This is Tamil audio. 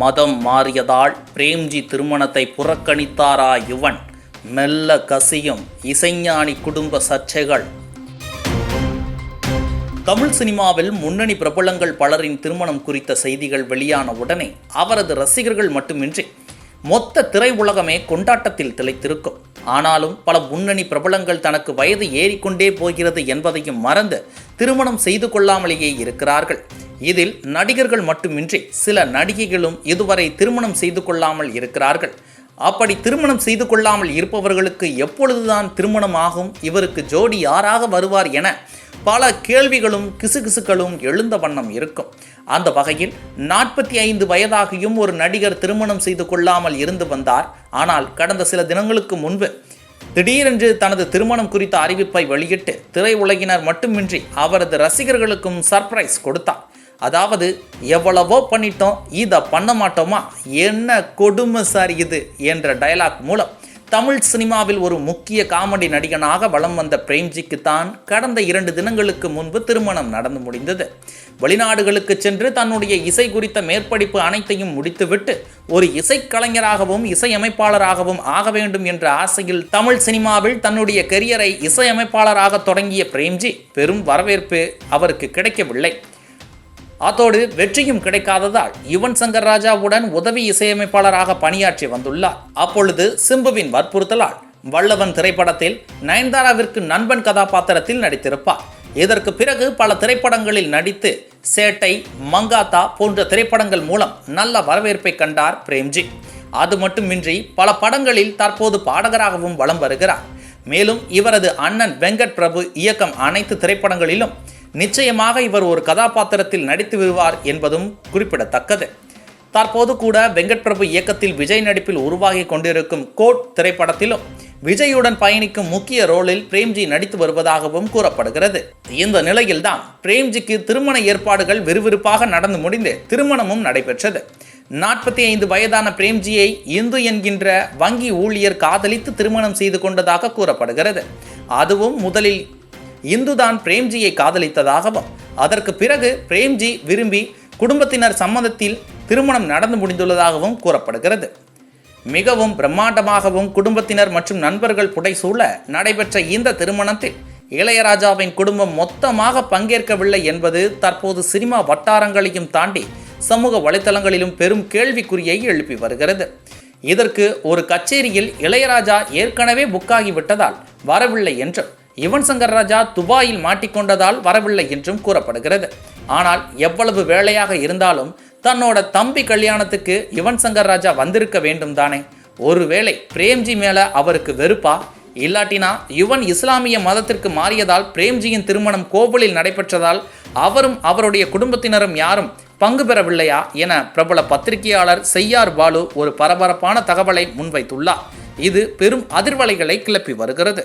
மதம் மாறியதால் பிரேம்ஜி திருமணத்தை புறக்கணித்தாரா யுவன்? மெல்ல கசியும் இசைஞானி குடும்ப சர்ச்சைகள். தமிழ் சினிமாவில் முன்னணி பிரபலங்கள் பலரின் திருமணம் குறித்த செய்திகள் வெளியான உடனே அவரது ரசிகர்கள் மட்டுமின்றி மொத்த திரையுலகமே கொண்டாட்டத்தில் திளைத்திருக்கும். ஆனாலும் பல முன்னணி பிரபலங்கள் தனக்கு வயது ஏறிக்கொண்டே போகிறது என்பதையும் மறந்து திருமணம் செய்து கொள்ளாமலேயே இருக்கிறார்கள். இதில் நடிகர்கள் மட்டுமின்றி சில நடிகைகளும் இதுவரை திருமணம் செய்து கொள்ளாமல் இருக்கிறார்கள். அப்படி திருமணம் செய்து கொள்ளாமல் இருப்பவர்களுக்கு எப்பொழுதுதான் திருமணம் ஆகும் இவருக்கு ஜோடி யாராக வருவார் என பல கேள்விகளும் கிசுகிசுக்களும் எழுந்த வண்ணம் இருக்கும். அந்த வகையில் நாற்பத்தி ஐந்து வயதாகியும் ஒரு நடிகர் திருமணம் செய்து கொள்ளாமல் இருந்து வந்தார். ஆனால் கடந்த சில தினங்களுக்கு முன்பு திடீரென்று தனது திருமணம் குறித்த அறிவிப்பை வெளியிட்டு திரையுலகினர் மட்டுமின்றி அவரது ரசிகர்களுக்கும் சர்ப்ரைஸ் கொடுத்தார். அதாவது எவ்வளவோ பண்ணிட்டோம் இதை பண்ண மாட்டோமா? என்ன கொடுமை சார் இது? என்ற டயலாக் மூலம் தமிழ் சினிமாவில் ஒரு முக்கிய காமெடி நடிகனாக வலம் வந்த பிரேம்ஜிக்கு தான் கடந்த இரண்டு தினங்களுக்கு முன்பு திருமணம் நடந்து முடிந்தது. வெளிநாடுகளுக்கு சென்று தன்னுடைய இசை குறித்த மேற்படிப்பு அனைத்தையும் முடித்துவிட்டு ஒரு இசைக்கலைஞராகவும் இசையமைப்பாளராகவும் ஆக வேண்டும் என்ற ஆசையில் தமிழ் சினிமாவில் தன்னுடைய கெரியரை இசையமைப்பாளராக தொடங்கிய பிரேம்ஜி பெரும் வரவேற்பு அவருக்கு கிடைக்கவில்லை. அதோடு வெற்றியும் கிடைக்காததால் யுவன் சங்கர் ராஜாவுடன் உதவி இசையமைப்பாளராக பணியாற்றி வந்துள்ளார். அப்பொழுது சிம்புவின் வற்புறுத்தலால் வல்லவன் திரைப்படத்தில் நயன்தாராவிற்கு நண்பன் கதாபாத்திரத்தில் நடித்திருப்பார். இதற்கு பிறகு பல திரைப்படங்களில் நடித்து சேட்டை மங்காத்தா போன்ற திரைப்படங்கள் மூலம் நல்ல வரவேற்பை கண்டார் பிரேம்ஜி. அது மட்டுமின்றி பல படங்களில் தற்போது பாடகராகவும் வலம் வருகிறார். மேலும் இவரது அண்ணன் வெங்கட் பிரபு இயக்கம் அனைத்து திரைப்படங்களிலும் நிச்சயமாக இவர் ஒரு கதாபாத்திரத்தில் நடித்து வருவார் என்பதும் குறிப்பிடத்தக்கது. தற்போது கூட வெங்கட் பிரபு இயக்கத்தில் விஜய் நடிப்பில் உருவாகி கொண்டிருக்கும் கோட் திரைப்படத்திலும் விஜயுடன் பயணிக்கும் முக்கிய ரோலில் பிரேம்ஜி நடித்து வருவதாகவும் கூறப்படுகிறது. இந்த நிலையில்தான் பிரேம்ஜிக்கு திருமண ஏற்பாடுகள் விறுவிறுப்பாக நடந்து முடிந்து திருமணமும் நடைபெற்றது. நாற்பத்தி ஐந்து வயதான பிரேம்ஜியை இந்து என்கின்ற வங்கி ஊழியர் காதலித்து திருமணம் செய்து கொண்டதாக கூறப்படுகிறது. அதுவும் முதலில் இந்துதான் பிரேம்ஜியை காதலித்ததாகவும் அதற்கு பிறகு பிரேம்ஜி விரும்பி குடும்பத்தினர் சம்மதத்தில் திருமணம் நடந்து முடிந்துள்ளதாகவும் கூறப்படுகிறது. மிகவும் பிரம்மாண்டமாகவும் குடும்பத்தினர் மற்றும் நண்பர்கள் புடைசூழ நடைபெற்ற இந்த திருமணத்தில் இளையராஜாவின் குடும்பம் மொத்தமாக பங்கேற்கவில்லை என்பது தற்போது சினிமா வட்டாரங்களையும் தாண்டி சமூக வலைத்தளங்களிலும் பெரும் கேள்விக்குறியை எழுப்பி வருகிறது. இதற்கு ஒரு கச்சேரியில் இளையராஜா ஏற்கனவே புக்காகிவிட்டதால் வரவில்லை என்றும் யுவன் சங்கர் ராஜா துபாயில் மாட்டிக்கொண்டதால் வரவில்லை என்றும் கூறப்படுகிறது. ஆனால் எவ்வளவு வேலையாக இருந்தாலும் தன்னோட தம்பி கல்யாணத்துக்கு யுவன் சங்கர் ராஜா வந்திருக்க வேண்டும் தானே. ஒருவேளை பிரேம்ஜி மேல அவருக்கு வெறுப்பா? இல்லாட்டினா யுவன் இஸ்லாமிய மதத்திற்கு மாறியதால் பிரேம்ஜியின் திருமணம் கோவிலில் நடைபெற்றதால் அவரும் அவருடைய குடும்பத்தினரும் யாரும் பங்கு பெறவில்லையா என பிரபல பத்திரிகையாளர் செய்யார் பாலு ஒரு பரபரப்பான தகவலை முன்வைத்துள்ளார். இது பெரும் அதிர்வலைகளை கிளப்பி வருகிறது.